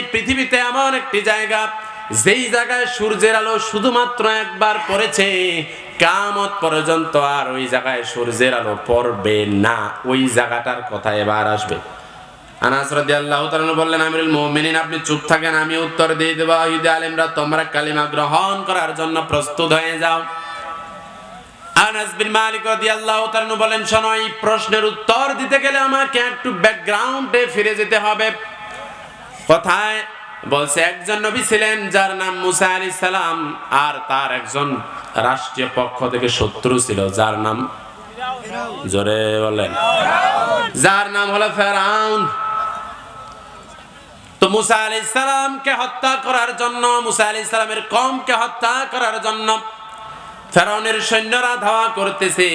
এই পৃথিবীতে এমন একটি জায়গা, যেই জায়গায় সূর্যের আলো শুধুমাত্র একবার পড়েছে কামত পর্যন্ত আর ওই জায়গায় সূর্যের আলো পড়বে না। ওই জায়গাটার কথা এবার আসবে। বললেন, আমিরুল আপনি চুপ থাকেন, আমি উত্তর দিয়ে তোমরা কালিমা গ্রহণ করার জন্য প্রস্তুত হয়ে যাও। আনাস বিন মালিক বলেন, শোনো, এই প্রশ্নের উত্তর দিতে গেলে আমাকে একটু ব্যাকগ্রাউন্ডে ফিরে যেতে হবে। কোথায় বলছে, একজন নবী ছিলেন যার নাম মুসা আলাইহিস সালাম, আর তার একজন রাষ্ট্রীয় পক্ষ থেকে শত্রু ছিল, যার নাম জোরে বলেন যার নাম হলো ফেরাউন। তো মুসা আলাইহিস সালামকে হত্যা করার জন্য, মুসা আলাইহিস সালামের কমকে হত্যা করার জন্য ফেরাউনের সৈন্যরা ধাওয়া করতেছে।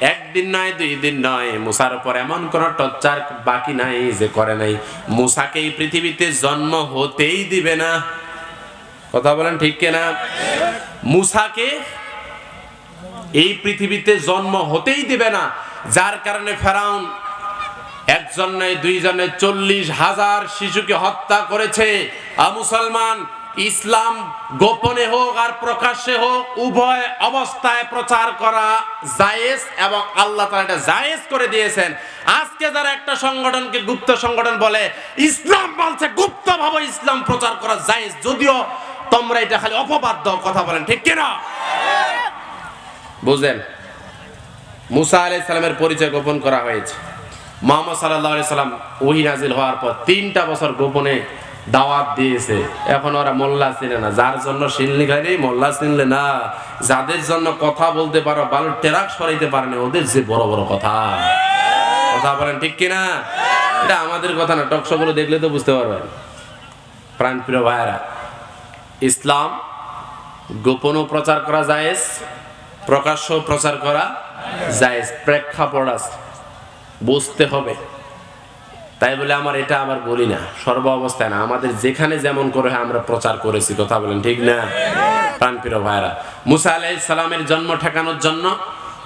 একদিন নয়, দুই দিন নয়। মুসার উপর এমন কোন টর্চার বাকি নাই যে করে নাই। মুসাকে এই পৃথিবীতে জন্ম হতেই দিবে না। কথা বলেন ঠিক কিনা? মুসাকে এই পৃথিবীতে জন্ম হতেই দিবে না। যার কারণে ফেরাউন একজন নয়, দুইজনে চল্লিশ হাজার শিশুকে হত্যা করেছে। মুসলমান ইসলাম গোপনে হোক আর প্রকাশ্যে হোক, উভয় অবস্থায় প্রচার করা জায়েজ এবং আল্লাহ তাআলা এটা জায়েজ করে দিয়েছেন। আজকে যারা একটা সংগঠনকে গুপ্ত সংগঠন বলে, ইসলাম বলছে গুপ্ত ভাবে ইসলাম প্রচার করা জায়েজ। যদিও তোমরা এটা খালি অপবাদ কথা বলেন, ঠিক কিনা? বুঝলেন? মুসা আলাইহিস সালামের পরিচয় গোপন করা হয়েছে। মোহাম্মদ সাল্লাহ সাল্লাম ওহি নাজিল হওয়ার পর তিনটা বছর গোপনে দাওয়াত দিয়েছে। এখন ওরা মোল্লা চিনে না। যার জন্য শিল্লি খাইনি মোল্লা চিনলে না। যাদের জন্য কথা বলতে পারো, বালুর টেরাক সরাইতে পারে না, ওদের যে বড় বড় কথা। কথা বলেন ঠিক কিনা? এটা আমাদের কথা না টকশোগুলো দেখলে তো বুঝতে পারবেন। প্রাণপ্রিয় ভাইয়েরা, ইসলাম গোপনও প্রচার করা জায়েজ প্রকাশ্য প্রচার করা জায়েজ। প্রেক্ষাপট আছে। বুঝতে হবে। তাই বলে আমার এটা আমার বলি না। সর্ব অবস্থায় না, আমাদের যেখানে যেমন করে আমরা প্রচার করেছি, কথা বলেন ঠিক না? প্রাণপ্রিয় ভাইরা মুসা আলাই সালামের জন্ম ঠেকানোর জন্য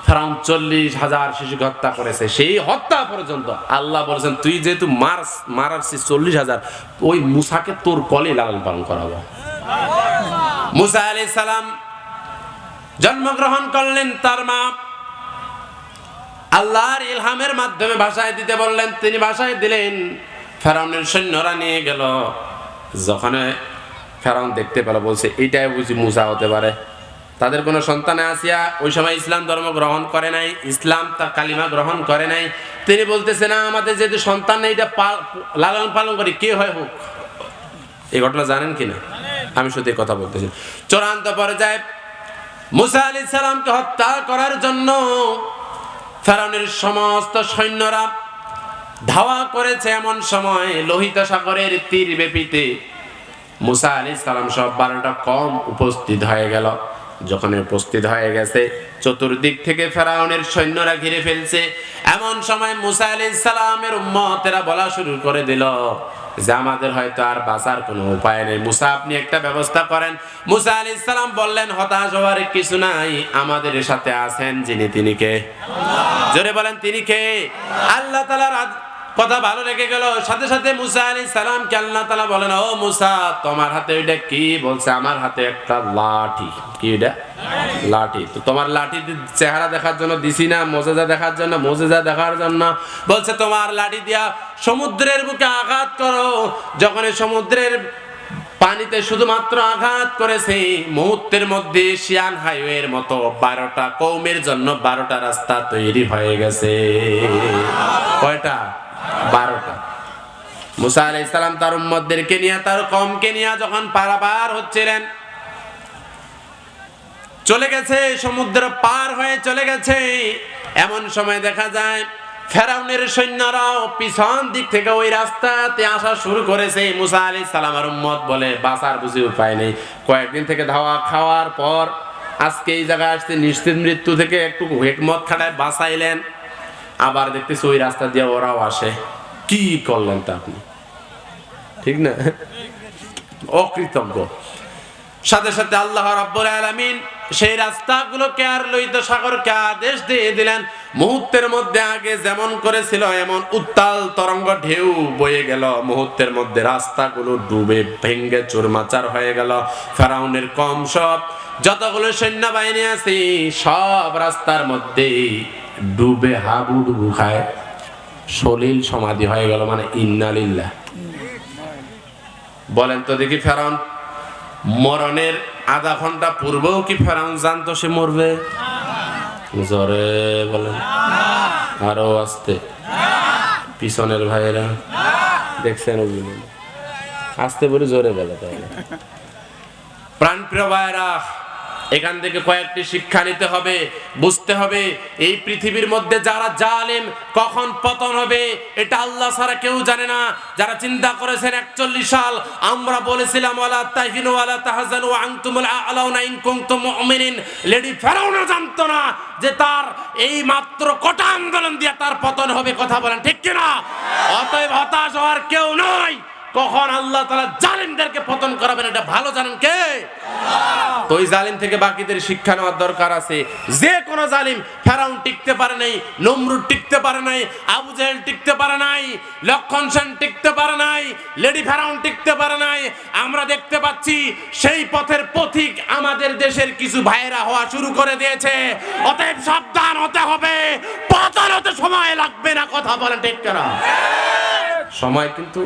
ফেরাউন চল্লিশ হাজার শিশুকে হত্যা করেছে। সেই হত্যা পর্যন্ত আল্লাহ বলেছেন, তুই যেহেতু মার মারাচ্ছিস চল্লিশ হাজার, ওই মুসাকে তোর কলে লালন পালন করাবো মুসা আলাই জন্মগ্রহণ করলেন তার মা আল্লাহর ইলহামের মাধ্যমে ভাষায় দিতে বললেন, তিনি ভাষায় দিলেন। ফেরাউনের সৈন্যরা নিয়ে গেল। যখন ফেরাউন দেখতে পেল, বলছে, এটাই বুঝি মুসা হতে পারে। তাদের কোনো সন্তানে আসিয়া ওই সময় ইসলাম ধর্ম গ্রহণ করে নাই, ইসলাম তা কালিমা গ্রহণ করে নাই। তিনি বলতেছে, না, আমাদের যেহেতু সন্তান নেই, এটা লালন পালন করি, কে হয় হোক? এই ঘটনা জানেন কিনা আমি শুধু কথা বলতেছি। চূড়ান্ত পর্যায়ে মুসা আলী সালামকে হত্যা করার জন্য ফেরাউনের সমস্ত সৈন্যরা ধাওয়া করেছে এমন সময় লোহিত সাগরের তীর ব্যাপীতে মুসা আলী সালাম সব বারোটা কম উপস্থিত হয়ে গেল। যখন উপস্থিত হয়ে গেছে, চতুর্দিক থেকে ফেরাউনের সৈন্যরা ঘিরে ফেলছে। এমন সময় মুসা আলী সালামের উম্মতেরা বলা শুরু করে দিল যে আমাদের হয়তো আর বাঁচার কোনো উপায় নেই। মুসা, আপনি একটা ব্যবস্থা করেন। মুসা আলী ইসলাম বললেন, হতাশ হওয়ার কিছু নাই, আমাদের সাথে আছেন যিনি, তিনি কে? জোরে বলেন, তিনি কে? আল্লাহ তালার কথা ভালো লেগে গেল। সাথে সাথে মুসা আলী সালাম কে আল্লাহ তালা বলেন, ও মুসা, তোমার হাতে ওইটা কি? বলছে, আমার হাতে একটা লাঠি। কি ওইটা? লাঠি। তো তোমার লাঠি চেহারা দেখার জন্য দিছি না, মোজেজা দেখার জন্য, মোজেজা দেখার জন্য। বলছে, তোমার লাঠি দিয়া সমুদ্রের বুকে আঘাত করো। যখন সমুদ্রের পানিতে শুধুমাত্র আঘাত করেছে মুহূর্তের মধ্যে শিয়ান হাইওয়ের মতো বারোটা কৌমের জন্য বারোটা রাস্তা তৈরি হয়ে গেছে। কয়টা? বারোটা। মুসা আলাই সালাম তার উম্মদদেরকে নিয়ে, তার কমকে নিয়ে যখন পারাপার হচ্ছিলেন, চলে গেছে, সমুদ্র পার হয়ে চলে গেছে। এমন সময় দেখা যায়, ফেরাউনের সৈন্যরাও পিছন দিক থেকে ওই রাস্তাতে আসা শুরু করেছে। মুসা আলী সালামার উম্মত বলে, বাঁচার বুঝি উপায় নেই। কয়েকদিন থেকে ধাওয়া খাওয়ার পর আজকে এই জায়গায় আসতে নিশ্চিত মৃত্যু থেকে একটু হেকমত খাটায় বাঁচাইলেন। আবার দেখতেছি ওই রাস্তা দিয়ে ওরাও আসে। কি করলেন তা আপনি? ঠিক না? অকৃতজ্ঞ। সাথে সাথে আল্লাহ রাব্বুল আলামিন সেই রাস্তাগুলোকে আর লইত সাগরকে আদেশ দিয়ে দিলেন, মুহূর্তের মধ্যে আগে যেমন করেছিল এমন উত্তাল তরঙ্গ ঢেউ বয়ে গেল। মুহূর্তের মধ্যে রাস্তাগুলো ডুবে ভেঙ্গে চুরমাচার হয়ে গেল। ফেরাউনের কম সব, যতগুলো সৈন্যবাহিনী আছে, সব রাস্তার মধ্যে ডুবে হাবু ডুবু খায়। সলিল সমাধি হয়ে গেল মানে ইন্নালিল্লা বলেন তো দেখি ফেরাউন, মরণের আধা ঘণ্টা পূর্বেও কি ফেরাউন জানতো সে মরবে? জরে বলেন। আরও আসতে। পিছনের ভাইয়েরা, দেখছেন আসতে বলে জোরে বলে তাহলে। প্রাণপ্রিয় ভাইয়েরা এখান থেকে কয়েকটি শিক্ষা নিতে হবে, বুঝতে হবে, এই পৃথিবীর মধ্যে যারা জালেম কখন পতন হবে, এটা আল্লাহ ছাড়া কেউ জানে না। যারা চিন্তা করেছেন একচল্লিশ সাল, আমরা বলেছিলাম, ওয়ালা তাহিনু ওয়ালা তাহজানু ওয়া আনতুমুল আ'লাউনা ইন কুনতুম মুমিনিন। লেডি ফেরাউনও জানতো না যে তার এই মাত্র কটা আন্দোলন দিয়ে তার পতন হবে, কথা বলেন ঠিক কিনা? অতএব হতাশ হওয়ার কেউ নয় কখন আল্লাহ তালা জালিমদেরকে পতন করাবেন এটা ভালো জানেন কে? তো ওই জালিম থেকে বাকিদের শিক্ষা নেওয়ার দরকার আছে। যে কোনো জালিম ফেরাউন টিকতে পারে নাই নমরুদ টিকতে পারে নাই আবু জাহেল টিকতে পারে নাই লক্ষণ সেন টিকতে পারে নাই লেডি ফেরাউন টিকতে পারে নাই। আমরা দেখতে পাচ্ছি সেই পথের পথিক আমাদের দেশের কিছু ভাইয়েরা হওয়া শুরু করে দিয়েছে। অতএব সাবধান হতে হবে। পতন হতে সময় লাগবে না কথা বলেন ঠিক কেনা? সময় কিন্তু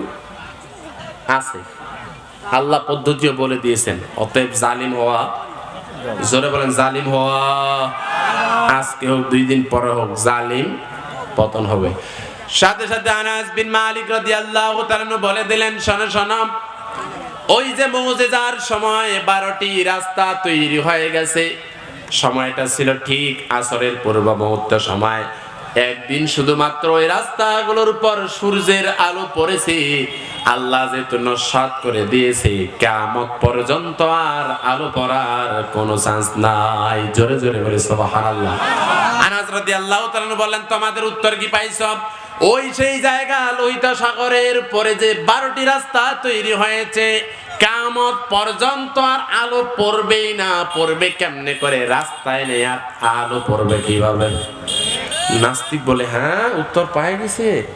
আছে। আল্লাহ পদ্ধতিও বলে দিয়েছেন, অতএব জালিম হওয়া, জোরে বলেন জালিম হওয়া, আজকে হোক, দুই দিন পরে হোক, জালিম পতন হবে। সাথে সাথে আনাস বিন মালিক রাদিয়াল্লাহু তাআলা বলে দিলেন, শোনো শোনো, ওই যে মৌজেজার সময় বারোটি রাস্তা তৈরি হয়ে গেছে, সময়টা ছিল ঠিক আসরের পূর্ব মুহূর্ত সময়। একদিন শুধুমাত্র ওই রাস্তাগুলোর উপর সূর্যের আলো পড়েছে আল্লাহ যে যেহেতু নস্বাত করে দিয়েছে কেমত পর্যন্ত আর আলো পড়ার কোনো চান্স নাই। জোরে জোরে বলে সুবহানাল্লাহ। আনাস রাদিয়াল্লাহু তাআলা বললেন, তোমাদের উত্তর কি পাইছ? ওই সেই জায়গা, লোহিত সাগরের পরে যে বারোটি রাস্তা তৈরি হয়েছে কামত পর্যন্ত আর আলো পড়বেই না। পড়বে কেমনে করে? রাস্তায় নেই আর আলো পড়বে কীভাবে? নাস্তিক বলে হ্যাঁ উত্তর পায় গেছে।